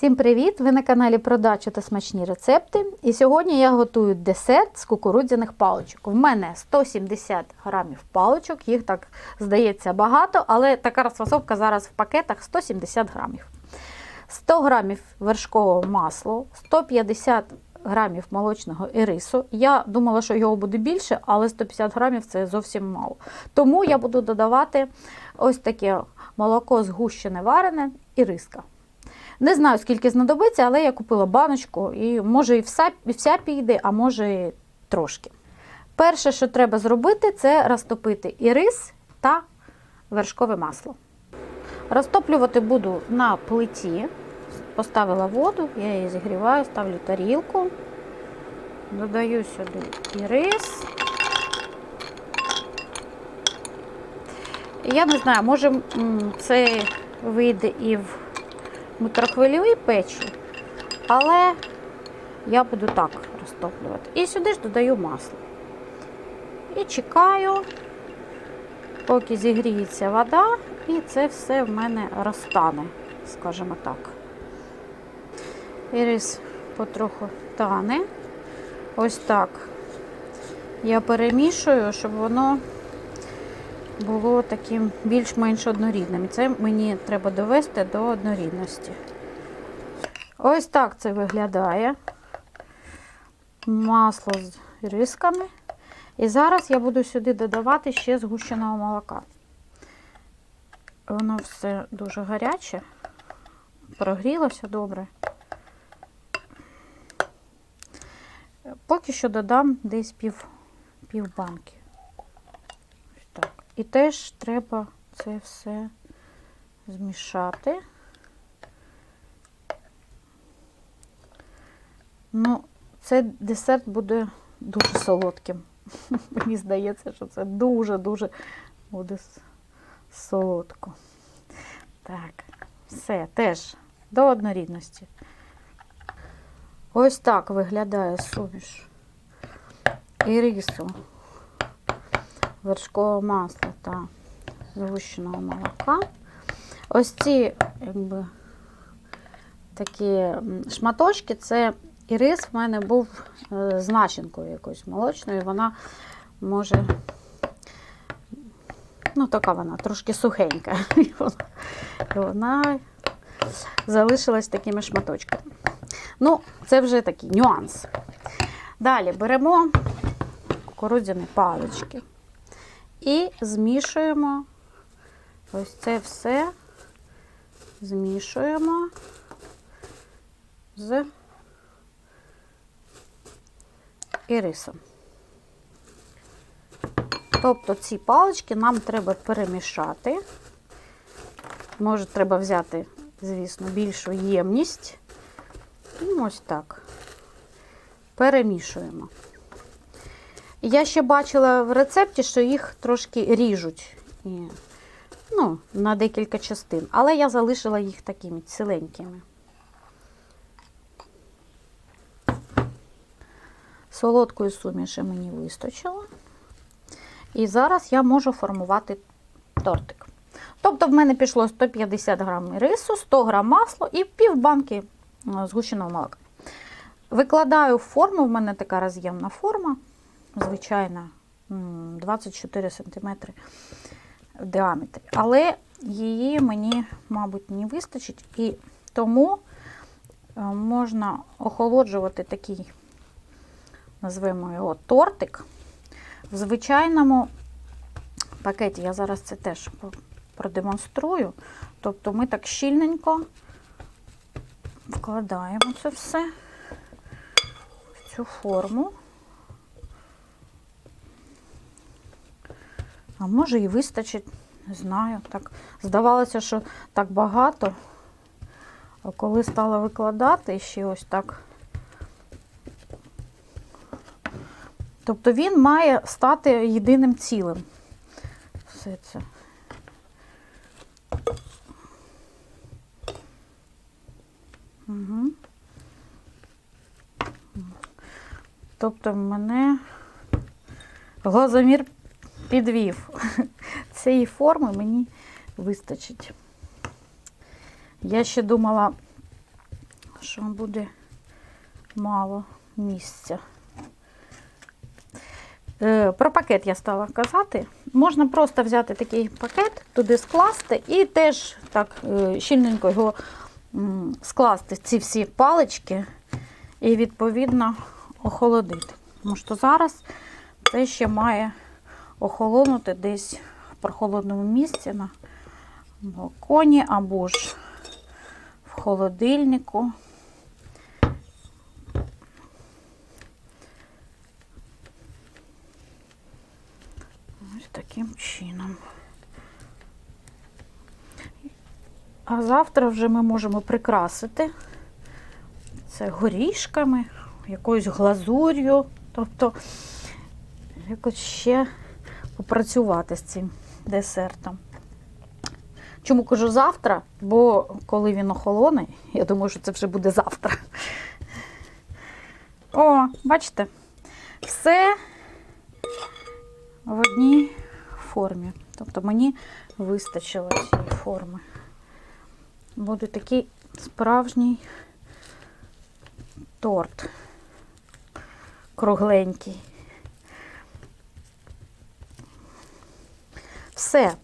Всім привіт! Ви на каналі Продача та смачні рецепти. І сьогодні я готую десерт з кукурудзяних паличок. В мене 170 грамів паличок, їх так здається багато, але така розфасовка зараз в пакетах 170 грамів. 100 грамів вершкового масла, 150 грамів молочного ірису. Я думала, що його буде більше, але 150 грамів це зовсім мало. Тому я буду додавати ось таке молоко згущене варене і риска. Не знаю, скільки знадобиться, але я купила баночку, і може і вся, і вся піде, а може і трошки. Перше, що треба зробити, це розтопити і рис та вершкове масло. Розтоплювати буду на плиті. Поставила воду, я її зігріваю, ставлю тарілку, додаю сюди і рис. Я не знаю, може це вийде і в мікрохвильовій печі, але я буду так розтоплювати. І сюди ж додаю масло. І чекаю, поки зігріється вода, і це все в мене розтане, скажімо так. І рис потроху тане. Ось так. Я перемішую, щоб воно було таким більш-менш однорідним. І це мені треба довести до однорідності. Ось так це виглядає. Масло з рисками. І зараз я буду сюди додавати ще згущеного молока. Воно все дуже гаряче, прогрілося добре. Поки що додам десь пів, пів банки. І теж треба це все змішати. Ну, цей десерт буде дуже солодким. Мені здається, що це дуже-дуже буде солодко. Так, все, теж до однорідності. Ось так виглядає суміш і рису, вершкового масла та згущеного молока. Ось ці якби, такі шматочки, це і в мене був е, з начинкою якоюсь молочною. Вона може, ну, така вона трошки сухенька. І вона залишилась такими шматочками. Ну, це вже такий нюанс. Далі беремо кукурудзяні палички і змішуємо ось це все змішуємо з ірисом. Тобто ці палички нам треба перемішати. Може, треба взяти, звісно, більшу ємність. І ось так. Перемішуємо. Я ще бачила в рецепті, що їх трошки ріжуть і, ну, на декілька частин, але я залишила їх такими ціленькими. Солодкої суміші мені вистачило. І зараз я можу формувати тортик. Тобто в мене пішло 150 грам рису, 100 грам масла і пів банки е, згущеного молока. Викладаю форму, в мене така роз'ємна форма, звичайна, 24 см в діаметрі. Але її мені, мабуть, не вистачить. І тому е, можна охолоджувати такий, назвемо його тортик. В звичайному пакеті я зараз це теж продемонструю. Тобто ми так щільненько вкладаємо це все в цю форму. А може і вистачить, не знаю. Так здавалося, що так багато. А коли стала викладати ще ось так. Тобто він має стати єдиним цілим. Все це. Угу. Тобто в мене глазомір підвів. Цієї форми мені вистачить. Я ще думала що буде мало місця. Е, Про пакет я стала казати. Можна просто взяти такий пакет, туди скласти і теж так е, щільненько його скласти, ці всі палички, і відповідно охолодити. Тому що зараз це ще має охолонути десь в прохолодному місці на балконі або ж в холодильнику. Ось таким чином. А завтра вже ми можемо прикрасити це горішками, якоюсь глазур'ю, тобто якось ще попрацювати з цим десертом. Чому кажу завтра? Бо коли він охолоне, я думаю, що це вже буде завтра. О, бачите, все в одній формі. Тобто мені вистачило цієї форми. Буде такий справжній торт кругленький. Все.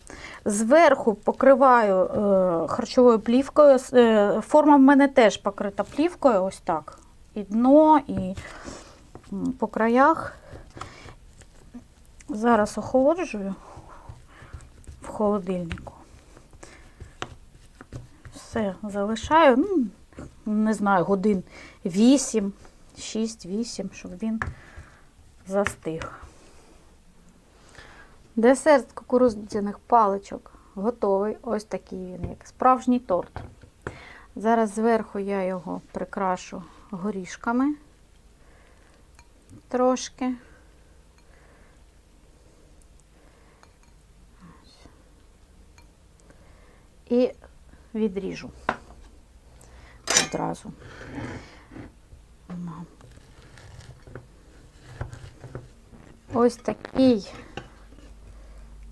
Зверху покриваю е, харчовою плівкою. Е, форма в мене теж покрита плівкою, ось так. І дно, і по краях. Зараз охолоджую в холодильнику. Все, залишаю, ну, не знаю, годин 8, 6-8, щоб він застиг. Десерт з кукурудзяних паличок готовий. Ось такий він, як справжній торт. Зараз зверху я його прикрашу горішками трошки. І відріжу одразу. Ось такий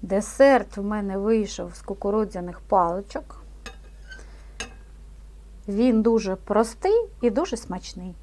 десерт в мене вийшов з кукурудзяних паличок. Він дуже простий і дуже смачний.